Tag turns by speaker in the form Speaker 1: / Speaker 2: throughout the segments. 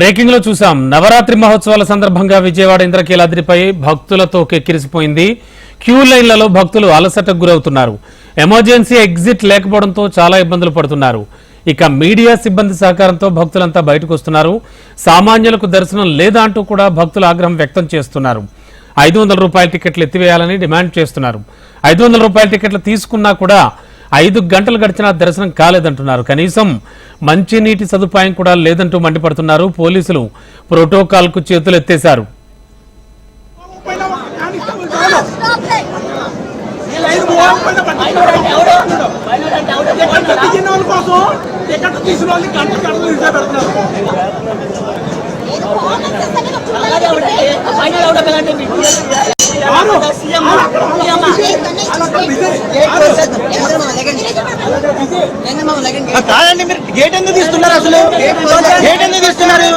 Speaker 1: బ్రేకింగ్లో చూసాం. నవరాత్రి మహోత్సవాల సందర్భంగా విజయవాడ ఇంద్రకీలాద్రిపై భక్తులతో కెక్కిరిసిపోయింది. క్యూ లైన్లలో భక్తులు అలసటకు గురవుతున్నారు. ఎమర్జెన్సీ ఎగ్జిట్ లేకపోవడంతో చాలా ఇబ్బందులు పడుతున్నారు. ఇక మీడియా సిబ్బంది సహకారంతో భక్తులంతా బయటకు వస్తున్నారు. సామాన్యులకు దర్శనం లేదా అంటూ కూడా భక్తులు ఆగ్రహం వ్యక్తం చేస్తున్నారు. ఐదు వందల రూపాయల టికెట్లు ఎత్తివేయాలని డిమాండ్ చేస్తున్నారు. ఐదు వందల రూపాయల టికెట్లు తీసుకున్నా కూడా ఐదు గంటలు గడిచినా దర్శనం కాలేదంటున్నారు కనీసం మంచినీటి సదుపాయం కూడా లేదంటూ మండిపడుతున్నారు పోలీసులు
Speaker 2: ప్రోటోకాల్కు చేతులెత్తేశారు
Speaker 3: కాదండి మీరు గేట్ ఎందుకు తీస్తున్నారు అసలు? గేట్ ఎందుకు తీస్తున్నారు?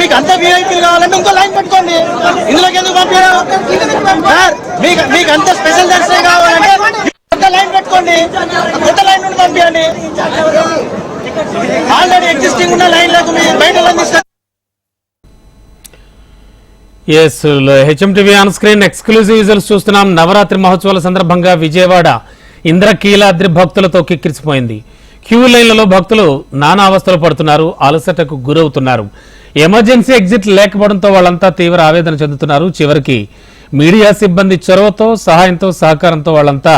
Speaker 3: మీకు అంతా వీఐపీలు కావాలంటే ఇంకో లైన్ పెట్టుకోండి. ఇందులోకి ఎందుకు పంపించారు సార్ మీకు మీకు అంత స్పెషల్ దర్శనం కావాలంటే కొత్త లైన్ పెట్టుకోండి. కొత్త లైన్ నుండి పంపించండి ఆల్రెడీ ఎగ్జిస్టింగ్ ఉన్న లైన్లకు మీరు బయట ఎలా తీస్తారు
Speaker 1: yes HMTV on screen exclusive visuals చూస్తున్నాం. నవరాత్రి మహోత్సవాల సందర్భంగా విజయవాడ ఇంద్రకీలాద్రి భక్తులతో కిక్కిరిసిపోయింది. క్యూ లైన్లలో భక్తులు నానా అవస్థలు పడుతున్నారు అలసటకు గురవుతున్నారు. ఎమర్జెన్సీ ఎగ్జిట్ లేకపోవడంతో వాళ్ళంతా తీవ్ర ఆవేదన చెందుతున్నారు. చివరికి మీడియా సిబ్బంది చొరవతో సహాయంతో సహకారంతో వాళ్ళంతా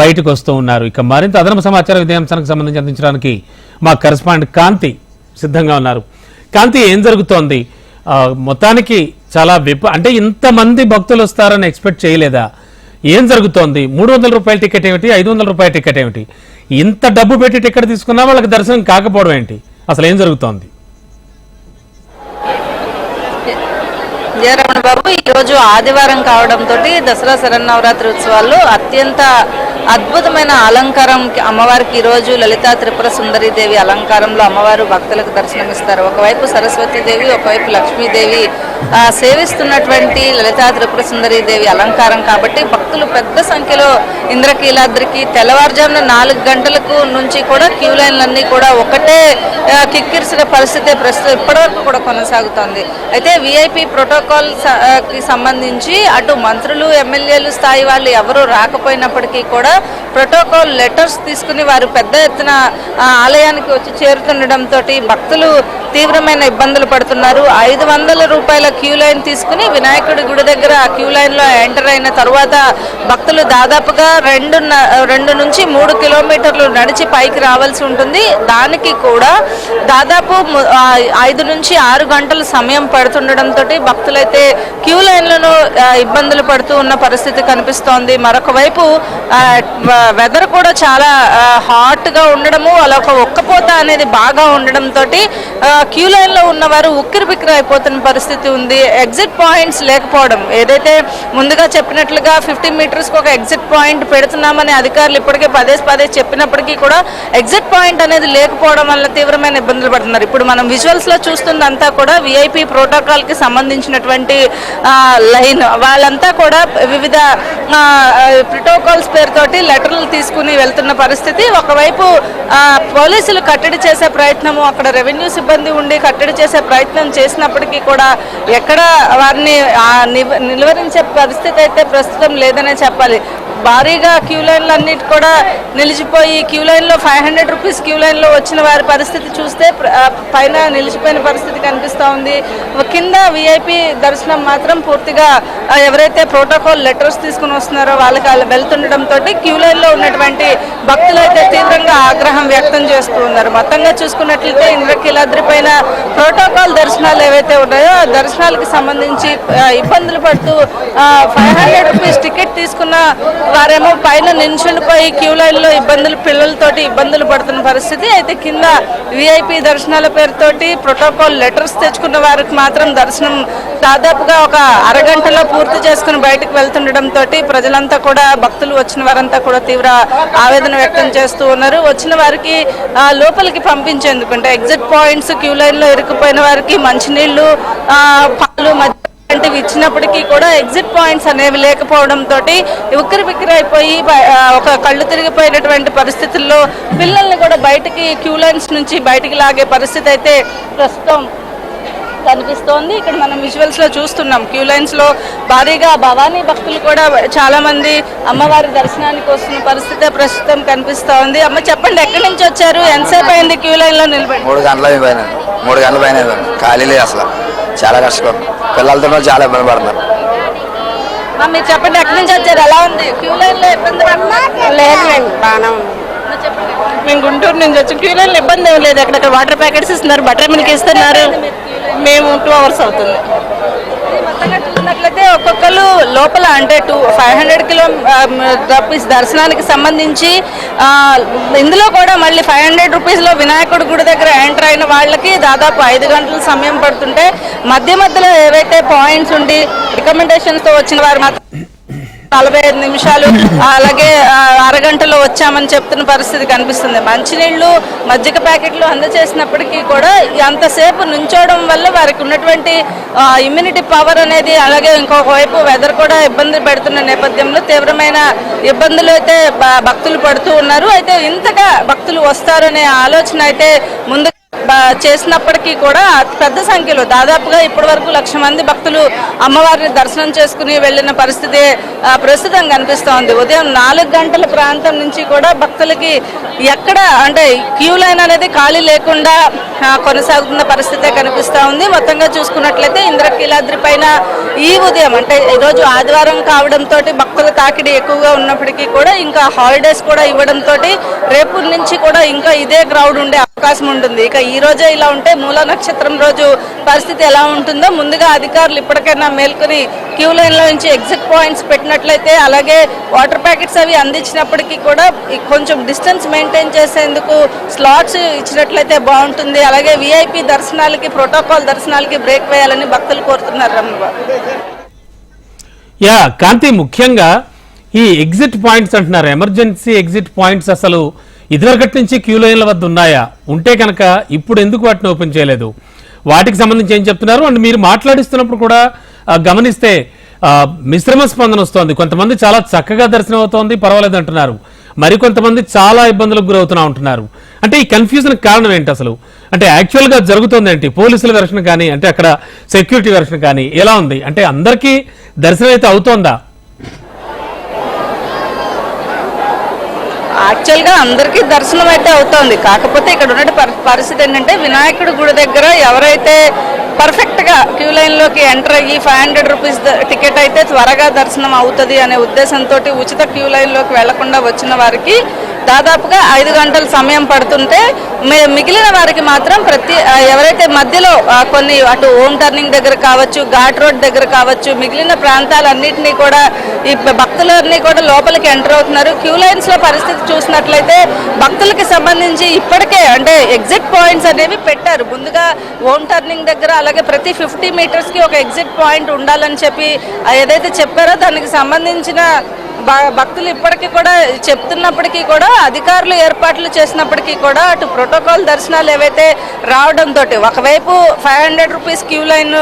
Speaker 1: బయటకు వస్తూ ఉన్నారు. ఇక మరింత అదనపు సమాచారం ఇదే అంశానికి సంబంధించి అందించడానికి మా కరెస్పాండెంట్ కాంతి సిద్ధంగా ఉన్నారు. కాంతి ఏం జరుగుతోంది? మొత్తానికి చాలా విప అంటే ఇంతమంది భక్తులు వస్తారని ఎక్స్పెక్ట్ చేయలేదా? ఏం జరుగుతోంది? మూడు వందల రూపాయల టికెట్ ఏమిటి? ఐదు వందల రూపాయల టికెట్ ఏమిటి? ఇంత డబ్బు పెట్టి టికెట్ తీసుకున్నా వాళ్ళకి దర్శనం కాకపోవడం ఏంటి? అసలు ఏం జరుగుతోంది?
Speaker 4: జయరమణ బాబు ఈ రోజు ఆదివారం కావడంతో దసరా శరన్నవరాత్రి ఉత్సవాల్లో అత్యంత అద్భుతమైన అలంకారం అమ్మవారికి ఈ రోజు లలితా త్రిపుర సుందరి దేవి అలంకారంలో అమ్మవారు భక్తులకు దర్శనమిస్తారు. ఒకవైపు సరస్వతీదేవి ఒకవైపు లక్ష్మీదేవి సేవిస్తున్నటువంటి లలితా త్రిపుర సుందరి దేవి అలంకారం కాబట్టి భక్తులు పెద్ద సంఖ్యలో ఇంద్రకీలాద్రికి తెల్లవారుజామున నాలుగు గంటలకు నుంచి కూడా క్యూ లైన్లన్నీ కూడా ఒకటే కిక్కిరిసిన పరిస్థితి ప్రస్తుతం ఇప్పటివరకు కూడా కొనసాగుతోంది. అయితే విఐపి ప్రోటోకాల్ స- కి సంబంధించి అటు మంత్రులు ఎమ్మెల్యేలు స్థాయి వాళ్ళు ఎవరు రాకపోయినప్పటికీ కూడా ప్రోటోకాల్ లెటర్స్ తీసుకుని వారు పెద్ద ఎత్తున ఆలయానికి వచ్చి చేరుతుండటంతో భక్తులు తీవ్రమైన ఇబ్బందులు పడుతున్నారు. ఐదు వందల రూపాయల క్యూ లైన్ తీసుకుని వినాయకుడి గుడి దగ్గర ఆ క్యూ లైన్లో ఎంటర్ అయిన తర్వాత భక్తులు దాదాపుగా రెండు రెండు నుంచి మూడు కిలోమీటర్లు నడిచి పైకి రావాల్సి ఉంటుంది. దానికి కూడా దాదాపు ఐదు నుంచి ఆరు గంటల సమయం పడుతుండటంతో భక్తులైతే క్యూ లైన్లను ఇబ్బందులు పడుతూ ఉన్న పరిస్థితి కనిపిస్తోంది. మరొక వైపు వెదర్ కూడా చాలా హాట్గా ఉండడము అలా ఒక ఒక్కపోత అనేది బాగా ఉండడంతో క్యూ లైన్లో ఉన్నవారు ఉక్కిరి బిక్కిరి అయిపోతున్న పరిస్థితి ఉంది. ఎగ్జిట్ పాయింట్స్ లేకపోవడం. ఏదైతే ముందుగా చెప్పినట్లుగా ఫిఫ్టీ మీటర్స్కి ఒక ఎగ్జిట్ పాయింట్ పెడుతున్నామని అధికారులు ఇప్పటికే పదే పదే చెప్పినప్పటికీ కూడా ఎగ్జిట్ పాయింట్ అనేది లేకపోవడం వల్ల తీవ్రమైన ఇబ్బందులు పడుతున్నారు. ఇప్పుడు మనం విజువల్స్లో చూస్తుందంతా కూడా విఐపి ప్రోటోకాల్కి సంబంధించినటువంటి లైన్ వాళ్ళంతా కూడా వివిధ ప్రోటోకాల్స్ పేరుతోటి లెటర్లు తీసుకుని వెళ్తున్న పరిస్థితి. ఒకవైపు పోలీసులు కట్టడి చేసే ప్రయత్నము అక్కడ రెవెన్యూ సిబ్బంది ఉండి కట్టడి చేసే ప్రయత్నం చేసినప్పటికీ కూడా ఎక్కడ వారిని నివ- నిలువరించే పరిస్థితి అయితే ప్రస్తుతం లేదనే చెప్పాలి. భారీగా క్యూ లైన్లు అన్నిటి కూడా నిలిచిపోయి క్యూ లైన్లో ఫైవ్ హండ్రెడ్ రూపీస్ క్యూ లైన్లో వచ్చిన వారి పరిస్థితి చూస్తే పైన నిలిచిపోయిన పరిస్థితి కనిపిస్తూ ఉంది. కింద విఐపి దర్శనం మాత్రం పూర్తిగా ఎవరైతే ప్రోటోకాల్ లెటర్స్ తీసుకుని వస్తున్నారో వాళ్ళకి వాళ్ళు వెళ్తుండటంతో క్యూ లైన్లో ఉన్నటువంటి భక్తులు అయితే తీవ్రంగా ఆగ్రహం వ్యక్తం చేస్తూ ఉన్నారు. మొత్తంగా చూసుకున్నట్లయితే ఇంద్రకీలాద్రి పైన ప్రోటోకాల్ దర్శనాలు ఏవైతే ఉన్నాయో దర్శనాలకు సంబంధించి ఇబ్బందులు పడుతూ ఫైవ్ హండ్రెడ్ రూపీస్ టికెట్ తీసుకున్న వారేమో పైన నించుండిపోయి క్యూ లైన్లో ఇబ్బందులు పిల్లలతోటి ఇబ్బందులు పడుతున్న పరిస్థితి. అయితే కింద విఐపి దర్శనాల పేరుతోటి ప్రోటోకాల్ లెటర్స్ తెచ్చుకున్న వారికి మాత్రం దర్శనం దాదాపుగా ఒక అరగంటలో పూర్తి చేసుకుని బయటకు వెళ్తుండడంతో ప్రజలంతా కూడా భక్తులు వచ్చిన వారంతా కూడా తీవ్ర ఆవేదన వ్యక్తం చేస్తూ ఉన్నారు. వచ్చిన వారికి లోపలికి పంపించేందుకు అంటే ఎగ్జిట్ పాయింట్స్ క్యూ లైన్లో ఇరుక్కుపోయిన వారికి మంచినీళ్ళు పాలు పాలు వంటివి లాంటివి ఇచ్చినప్పటికీ కూడా ఎగ్జిట్ పాయింట్స్ అనేవి లేకపోవడం తోటి ఉక్కిరి బిక్కిరైపోయి ఒక కళ్ళు తిరిగిపోయినటువంటి పరిస్థితుల్లో పిల్లల్ని కూడా బయటికి క్యూ లైన్స్ నుంచి బయటికి లాగే పరిస్థితి అయితే ప్రస్తుతం కనిపిస్తోంది. ఇక్కడ మనం విజువల్స్లో చూస్తున్నాం. క్యూ లైన్స్లో భారీగా భవానీ భక్తులు కూడా చాలా మంది అమ్మవారి దర్శనానికి వస్తున్న పరిస్థితి ప్రస్తుతం కనిపిస్తా ఉంది అమ్మ చెప్పండి ఎక్కడి నుంచి వచ్చారు? ఎంతసేపు అయింది క్యూ లైన్లో నిలబడి?
Speaker 5: మూడు గంటల మూడు గంటల పైన ఖాళీ లేదు అసలు. చాలా కష్టం పిల్లలతో చాలా ఇబ్బంది పడుతున్నారు.
Speaker 4: మీరు చెప్పండి ఎక్కడి నుంచి వచ్చారు? ఎలా ఉంది? క్యూ లైన్లో ఇబ్బంది పడుతున్నారు?
Speaker 6: లేదు బాగానే ఉంది.
Speaker 4: అమ్మ, చెప్పండి.
Speaker 6: మేము గుంటూరు నుంచి వచ్చి. క్యూ లైన్ ఇబ్బంది ఏం లేదు. అక్కడ వాటర్ ప్యాకెట్స్ ఇస్తున్నారు బటర్ మిల్క్ ఇస్తున్నారు. మేము టూ అవర్స్ అవుతుంది.
Speaker 4: మొత్తంగా ఒక్కొక్కరు లోపల అంటే two five hundred kilo rupees దర్శనానికి సంబంధించి ఇందులో కూడా మళ్ళీ ఫైవ్ హండ్రెడ్ రూపీస్లో వినాయకుడి గుడి దగ్గర ఎంటర్ అయిన వాళ్ళకి దాదాపు ఐదు గంటల సమయం పడుతుంటే మధ్య మధ్యలో ఏవైతే పాయింట్స్ ఉండి రికమెండేషన్స్తో వచ్చిన వారు మాత్రం నలభై ఐదు నిమిషాలు అలాగే అరగంటలో వచ్చామని చెప్తున్న పరిస్థితి కనిపిస్తుంది. మంచినీళ్ళు మజ్జిగ ప్యాకెట్లు అందజేసినప్పటికీ కూడా అంతసేపు నుంచోవడం వల్ల వారికి ఉన్నటువంటి ఇమ్యూనిటీ పవర్ అనేది అలాగే ఇంకొక వైపు వెదర్ కూడా ఇబ్బంది పెడుతున్న నేపథ్యంలో తీవ్రమైన ఇబ్బందులు అయితే భక్తులు పడుతూ ఉన్నారు. అయితే ఇంతగా భక్తులు వస్తారనే ఆలోచన అయితే ముందు చేసినప్పటికీ కూడా పెద్ద సంఖ్యలో దాదాపుగా ఇప్పటి వరకు లక్ష మంది భక్తులు అమ్మవారిని దర్శనం చేసుకుని వెళ్ళిన పరిస్థితి ప్రస్తుతం కనిపిస్తోంది. ఉదయం నాలుగు గంటల ప్రాంతం నుంచి కూడా భక్తులకి ఎక్కడ అంటే క్యూ లైన్ అనేది ఖాళీ లేకుండా కొనసాగుతున్న పరిస్థితే కనిపిస్తూ ఉంది మొత్తంగా చూసుకున్నట్లయితే ఇంద్రకీలాద్రి పైన ఈ ఉదయం అంటే ఈరోజు ఆదివారం కావడంతో భక్తుల తాకిడి ఎక్కువగా ఉన్నప్పటికీ కూడా ఇంకా హాలిడేస్ కూడా ఇవ్వడంతో రేపు నుంచి కూడా ఇంకా ఇదే క్రౌడ్ ఉండే అవకాశం ఉంటుంది. ఇక ఈ రోజే ఇలా ఉంటే మూల నక్షత్రం రోజు పరిస్థితి ఎలా ఉంటుందో ముందుగా అధికారులు ఇప్పటికైనా మేల్కొని క్యూ లైన్లో నుంచి ఎగ్జిట్ పాయింట్స్ పెట్టినట్లయితే అలాగే వాటర్ ప్యాకెట్స్ అవి అందించినప్పటికీ కూడా కొంచెం డిస్టెన్స్ మెయింటైన్ చేసేందుకు స్లాట్స్ ఇచ్చినట్లయితే బాగుంటుంది. అలాగే విఐపి దర్శనాలకి ప్రోటోకాల్ దర్శనాలకి బ్రేక్ వేయాలని భక్తులు కోరుతున్నారు రమణబాబు
Speaker 1: యా కాంతి ముఖ్యంగా ఈ ఎగ్జిట్ పాయింట్స్ అంటున్నారు. ఎమర్జెన్సీ ఎగ్జిట్ పాయింట్స్ అసలు ఇదివరకటి నుంచి క్యూ లైన్ల వద్ద ఉన్నాయా? ఉంటే కనుక ఇప్పుడు ఎందుకు వాటిని ఓపెన్ చేయలేదు? వాటికి సంబంధించి ఏం చెప్తున్నారు? అండ్ మీరు మాట్లాడిస్తున్నప్పుడు కూడా గమనిస్తే మిశ్రమ స్పందన వస్తోంది. కొంతమంది చాలా చక్కగా దర్శనం అవుతోంది పర్వాలేదు అంటున్నారు. మరికొంతమంది చాలా ఇబ్బందులకు గురవుతున్నా ఉంటున్నారు. అంటే ఈ కన్ఫ్యూజన్ కారణం ఏంటి అసలు? అంటే యాక్చువల్గా జరుగుతుంది ఏంటి? పోలీసుల వెర్షన్ కానీ అంటే అక్కడ సెక్యూరిటీ వెర్షన్ కానీ ఎలా ఉంది? అంటే అందరికీ దర్శనం అయితే అవుతోందా?
Speaker 4: యాక్చువల్గా అందరికీ దర్శనం అయితే అవుతోంది. కాకపోతే ఇక్కడ ఉన్న పరి- పరిస్థితి ఏంటంటే వినాయకుడి గుడి దగ్గర ఎవరైతే పర్ఫెక్ట్గా క్యూ లైన్లోకి ఎంటర్ అయ్యి ఫైవ్ హండ్రెడ్ రూపీస్ టికెట్ అయితే త్వరగా దర్శనం అవుతుంది అనే ఉద్దేశంతో ఉచిత క్యూ లైన్లోకి వెళ్ళకుండా వచ్చిన వారికి దాదాపుగా ఐదు గంటల సమయం పడుతుంటే మిగిలిన వారికి మాత్రం ప్రతి ఎవరైతే మధ్యలో కొన్ని అటు ఓమ్ టర్నింగ్ దగ్గర కావచ్చు ఘాట్ రోడ్ దగ్గర కావచ్చు మిగిలిన ప్రాంతాలన్నింటినీ కూడా ఈ భక్తులన్నీ కూడా లోపలికి ఎంటర్ అవుతున్నారు. క్యూ లైన్స్లో పరిస్థితి చూసినట్లయితే భక్తులకి సంబంధించి ఇప్పటికే అంటే ఎగ్జిట్ పాయింట్స్ అనేవి పెట్టారు. ముందుగా ఓమ్ టర్నింగ్ దగ్గర అలాగే ప్రతి ఫిఫ్టీ మీటర్స్కి ఒక ఎగ్జిట్ పాయింట్ ఉండాలని చెప్పి ఏదైతే చెప్పారో దానికి సంబంధించిన భక్తులు ఇప్పటికీ కూడా చెప్తున్నప్పటికీ కూడా అధికారులు ఏర్పాట్లు చేసినప్పటికీ కూడా అటు ప్రోటోకాల్ దర్శనాలు ఏవైతే రావడంతో ఒకవైపు five hundred rupees queue line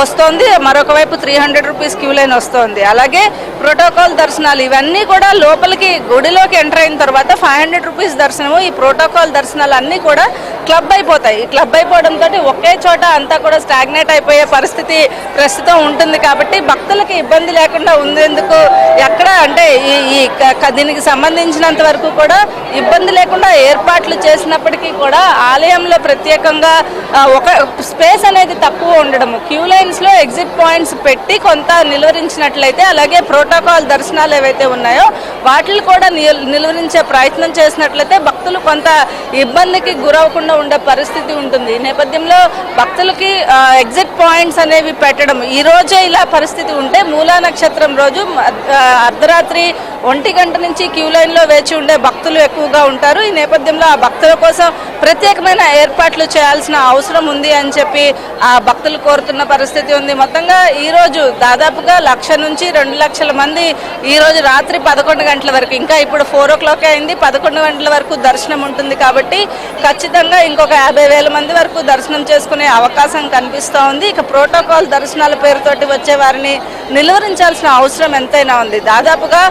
Speaker 4: వస్తోంది మరొక వైపు three hundred rupees queue line వస్తోంది. అలాగే ప్రోటోకాల్ దర్శనాలు ఇవన్నీ కూడా లోపలికి గుడిలోకి ఎంటర్ అయిన తర్వాత ఫైవ్ హండ్రెడ్ రూపీస్ దర్శనము ఈ ప్రోటోకాల్ దర్శనాలు అన్నీ కూడా క్లబ్ అయిపోతాయి. ఈ క్లబ్ అయిపోవడంతో ఒకే చోట అంతా కూడా స్టాగ్నేట్ అయిపోయే పరిస్థితి ప్రస్తుతం ఉంటుంది కాబట్టి భక్తులకి ఇబ్బంది లేకుండా ఉండేందుకు ఎక్కడ అంటే ఈ ఈ క- దీనికి సంబంధించినంత వరకు కూడా ఇబ్బంది లేకుండా ఏర్పాట్లు చేసినప్పటికీ కూడా ఆలయంలో ప్రత్యేకంగా ఒక స్పేస్ అనేది తక్కువ ఉండడము. క్యూ లైన్స్లో ఎగ్జిట్ పాయింట్స్ పెట్టి కొంత నిలువరించినట్లయితే అలాగే ప్రోటోకాల్ దర్శనాలు ఏవైతే ఉన్నాయో వాటిని కూడా నిల్- నిలువరించే ప్రయత్నం చేసినట్లయితే భక్తులు కొంత ఇబ్బందికి గురవకుండా ఉండే పరిస్థితి ఉంటుంది. ఈ నేపథ్యంలో భక్తులకి ఎగ్జిట్ పాయింట్స్ అనేవి పెట్టడం ఈ రోజే ఇలా పరిస్థితి ఉంటే మూలా నక్షత్రం రోజు అర్ధరాత్రి ఆ, అర్ధరాత్రి ఒంటి గంట నుంచి క్యూ లైన్లో వేచి ఉండే భక్తులు ఎక్కువగా ఉంటారు. ఈ నేపథ్యంలో ఆ భక్తుల కోసం ప్రత్యేకమైన ఏర్పాట్లు చేయాల్సిన అవసరం ఉంది అని చెప్పి ఆ భక్తులు కోరుతున్న పరిస్థితి ఉంది. మొత్తంగా ఈ రోజు దాదాపుగా లక్ష నుంచి రెండు లక్షల మంది ఈ రోజు రాత్రి పదకొండు గంటల వరకు ఇంకా ఇప్పుడు ఫోర్ ఓ క్లాక్ అయింది పదకొండు గంటల వరకు దర్శనం ఉంటుంది కాబట్టి ఖచ్చితంగా ఇంకొక యాభై వేల మంది వరకు దర్శనం చేసుకునే అవకాశం కనిపిస్తూ ఉంది. ఇక ప్రోటోకాల్ దర్శనాల పేరుతోటి వచ్చే వారిని నిలువరించాల్సిన అవసరం ఎంతైనా ఉంది. దాదాపుగా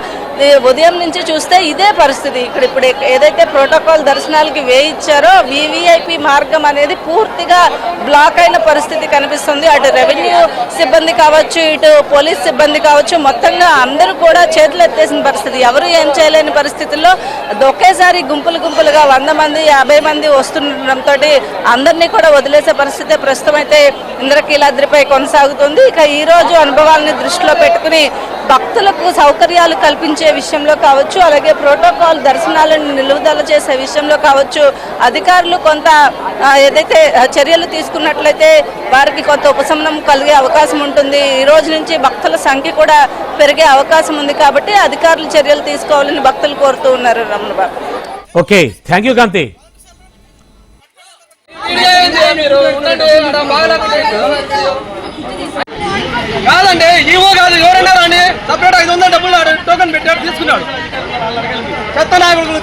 Speaker 4: ఉదయం నుంచి చూస్తే ఇదే పరిస్థితి. ఇక్కడ ఇప్పుడు ఏదైతే ప్రోటోకాల్ దర్శనాలకి వేయించారో వివిఐపి మార్గం అనేది పూర్తిగా బ్లాక్ అయిన పరిస్థితి కనిపిస్తుంది. అటు రెవెన్యూ సిబ్బంది కావచ్చు ఇటు పోలీస్ సిబ్బంది కావచ్చు మొత్తంగా అందరూ కూడా చేతులు ఎత్తేసిన పరిస్థితి. ఎవరు ఏం చేయలేని పరిస్థితుల్లో ఒకేసారి గుంపులు గుంపులుగా వంద మంది యాభై మంది వస్తుండటంతో అందరినీ కూడా వదిలేసే పరిస్థితి ప్రస్తుతం అయితే ఇంద్రకీలాద్రిపై కొనసాగుతుంది. ఇక ఈ రోజు అనుభవాలని దృష్టిలో పెట్టుకుని భక్తులకు సౌకర్యాలు కల్పించే విషయంలో కావచ్చు అలాగే ప్రోటోకాల్ దర్శనాలను నిలుపుదల చేసే విషయంలో కావచ్చు అధికారులు కొంత ఏదైతే చర్యలు తీసుకున్నట్లయితే వారికి కొంత ఉపశమనం కలిగే అవకాశం ఉంటుంది. ఈ రోజు నుంచి భక్తుల సంఖ్య కూడా పెరిగే అవకాశం ఉంది కాబట్టి అధికారులు చర్యలు తీసుకోవాలని భక్తులు కోరుతూ ఉన్నారు. Ramana Babu.
Speaker 1: Okay thank you Kanthi.
Speaker 7: కాదండి ఈవో కాదు ఎవరన్నారు అండి సపరేట్ ఐదు వందల డబ్బులు టోకెన్ పెట్టాడు తీసుకున్నాడు. చెత్త నాయకుడు